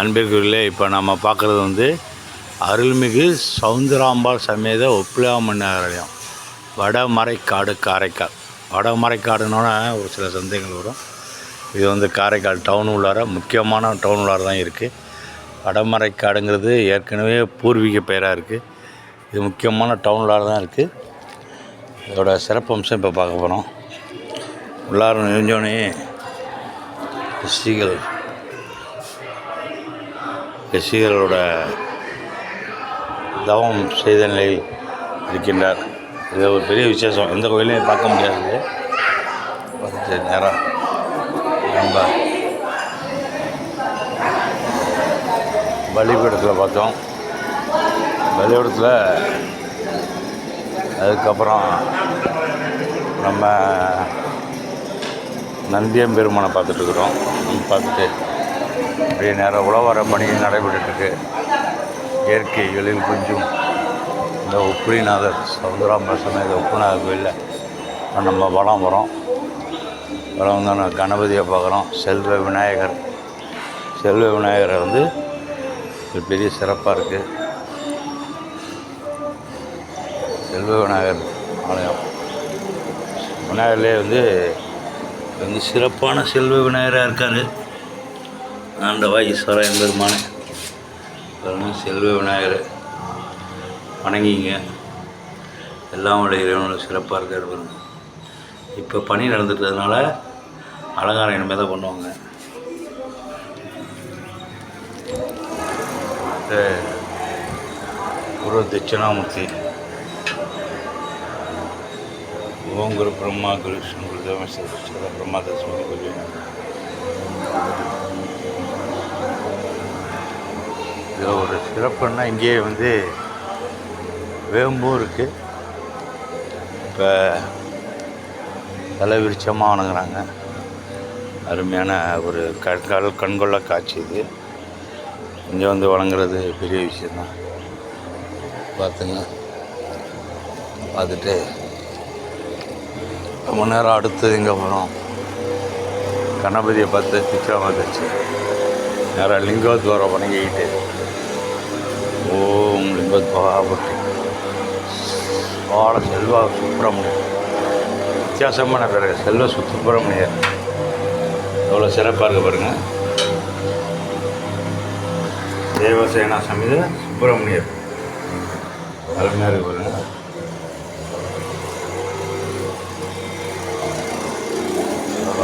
அன்பிற்குள்ளே இப்போ நம்ம பார்க்குறது வந்து அருள்மிகு சவுந்தராம்பாள் சமேத ஒப்பிலாமணி ஆலயம் வடமறைக்காடு காரைக்கால். வடமறைக்காடுனோட ஒரு சில சந்தேகங்கள் வரும். இது வந்து காரைக்கால் டவுன் உள்ளார முக்கியமான டவுன் உள்ளார தான் இருக்குது வடமறைக்காடுங்கிறது ஏற்கனவே பூர்வீக பெயராக இருக்குது இது முக்கியமான டவுன் உள்ளார தான் இருக்குது இதோட சிறப்பம்சம் இப்போ பார்க்க போகிறோம் உள்ளார நெஞ்சோடனே ஸ்ரீகள் ரிஷிகளோட தவம் செய்த நிலையில் இருக்கின்றார். இது ஒரு பெரிய விசேஷம். எந்த கோயிலையும் பார்க்க முடியாது. பார்த்துட்டு நேரம். நம்ம பலிபீடத்தில் பார்த்தோம். பலிபீடத்தில் அதுக்கப்புறம் நம்ம நந்தியம்பெருமானை பார்த்துட்ருக்குறோம் பார்த்துட்டு அப்படியே நேரம் உழவர பணி நடைபெற்றுருக்கு இயற்கை எழில் கொஞ்சம். இந்த உப்புரிநாதர் சவுந்தராம்ப சமேத உப்புநாதர் கோயிலில் நம்ம வளம் வரோம். வளம் வந்து நம்ம கணபதியை பார்க்குறோம். செல்வ விநாயகர். செல்வ விநாயகரை வந்து பெரிய சிறப்பாக இருக்குது செல்வ விநாயகர் ஆலயம். விநாயகர்லேயே வந்து வந்து சிறப்பான செல்வ விநாயகராக இருக்கார். ஆண்டவா ஈஸ்வரா எம்பெருமானே. செல்வ விநாயகர் வணங்கிங்க. எல்லாம் உடைய இறைவனோட சிறப்பாக இருக்கார் பாருங்க இப்போ பணி நடந்துட்டதுனால அலங்காரம் இனிமேல் தான் பண்ணுவாங்க. குரு தட்சிணாமூர்த்தி. ஓம் குரு பிரம்மா குரு விஷ்ணு குரு தேவஸ்வர பிரம்மா தஸ்மி குரு சிறப்புன்னா இங்கேயே வந்து வேம்பும் இருக்குது இப்போ தலை விருட்சமானுங்கிறாங்க. அருமையான ஒரு கண்கள் கண்கொள்ள காட்சி இது. இங்கே வந்து வணங்குறது பெரிய விஷயந்தான் பார்த்துங்க பார்த்துட்டு ரொம்ப நேரம் அடுத்தது இங்கே போகிறோம் கணபதியை பார்த்து பிச்சை வந்துச்சு நேராக லிங்கோத்வாரம் வணங்கிக்கிட்டு. ஓம் லிங்கோத்வாபட்டி பால செல்வா சுப்பிரமணியம். வித்தியாசமான பிறகு செல்வ சு- சுப்பிரமணியர். எவ்வளோ சிறப்பாக இருக்க பாருங்கள் தேவசேனா சமித சுப்பிரமணியர். அருமையாக இருக்கு பாருங்கள்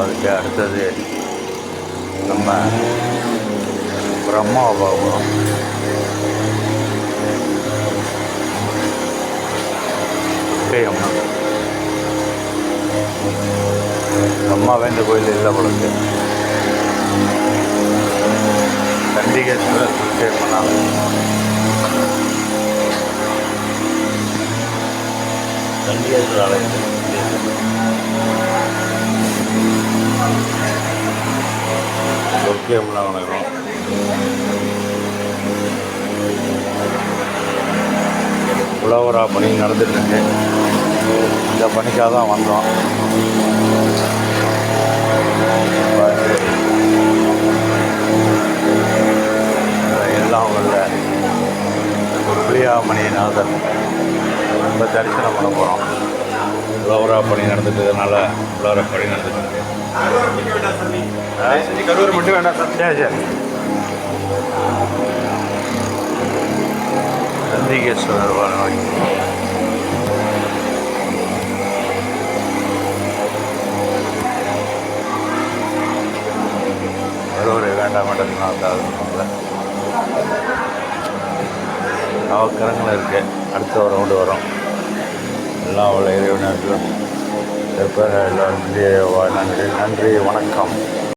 அதுக்கு அடுத்தது நம்ம பிரம்மா பார்க்கணும் ஓகே அம்மா அம்மாவே இந்த கோயில் இல்லை பொழுது. சண்டிகேஸ்வரர் சுத்தே பண்ணாங்க சண்டிகேஸ்வரர் ஆலயத்தில் சொர்க்கியம்லாம் வணக்கம். உழவரா பணி நடந்துட்டுருக்கு. இந்த பணிக்காக தான் வந்தோம். எல்லாம் உள்ள புளியாமணிநாதர் ரொம்ப தரிசனம் பண்ண போகிறோம் உழவரா பணி நடந்துட்டதுனால உழவரா பணி நடந்துட்டு கரூர் மட்டும் வேண்டாம் சார். சரி சரி. நந்திகேஸ்வரர் வாழ்வாங்க ஒரு வேண்டாம் வேண்டாம் நவக்கிரகங்கள் இருக்கு. அடுத்த ஒரு ரவுண்டு வரும். எல்லாம் அவ்வளோ இறைவனர்களும் எப்போ எல்லாம் நன்றி. நன்றி வணக்கம்.